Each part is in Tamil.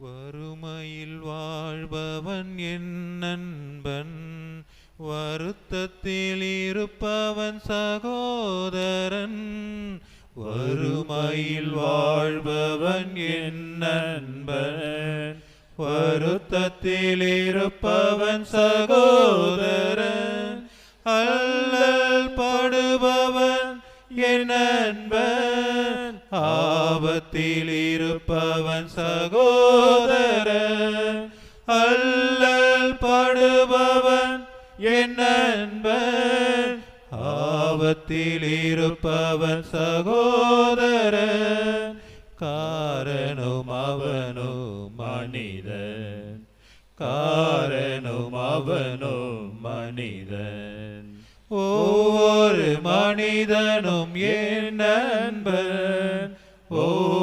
வறுமையில் வாழ்பவன் என் நண்பன். வருத்தத்தில் இருப்பவன் சகோதரன். வறுமையில் வாழ்பவன் என் நண்பன். வருத்தத்தில் இருப்பவன் சகோதரன். அல்லல் படுபவன் என் நண்பன். ஆபத்தில் இருப்பவன் சகோதர அல்லல் படுபவன் என் நண்பன் ஆபத்தில் இருப்பவன் சகோதர காரணம் அவனோ மனிதன். காரணம் அவனோ மனிதன். ஒவ்வொரு மனிதனும் என் நண்பன் ஒவ்வொரு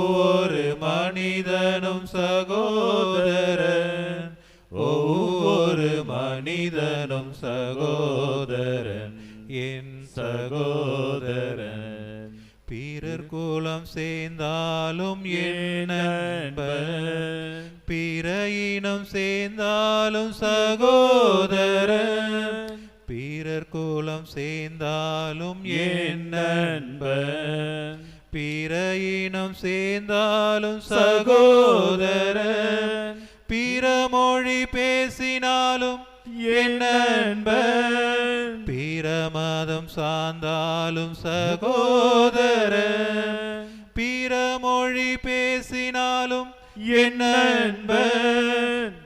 மனிதனும் சகோதரன். ஒவ்வொரு மனிதனும் சகோதரன். என் சகோதரன். பிறர் குலம் சேர்ந்தாலும் என்ன பிற இனம் சேர்ந்தாலும் சகோதரன். பிறர் குலம் சேர்ந்தாலும் என் நண்பன். பிற இனம் சேர்ந்தாலும் சகோதரன். பிற மொழி பேசினாலும் என் பிற மதம் சார்ந்தாலும் சகோதரன். பிற மொழி பேசினாலும் என்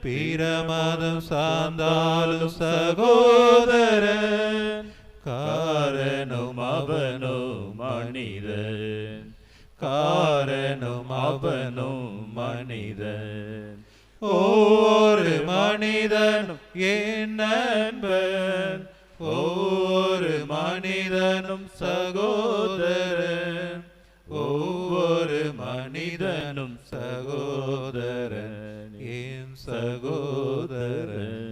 பிற மதம் சார்ந்தாலும் சகோதரன். அவனோ மனிதன். காரணம் அவனோ மனிதன். ஒவ்வொரு மனிதனும் என் நண்பன். ஒவ்வொரு மனிதனும் சகோதரன். ஒவ்வொரு மனிதனும் சகோதரன். என் சகோதரன்.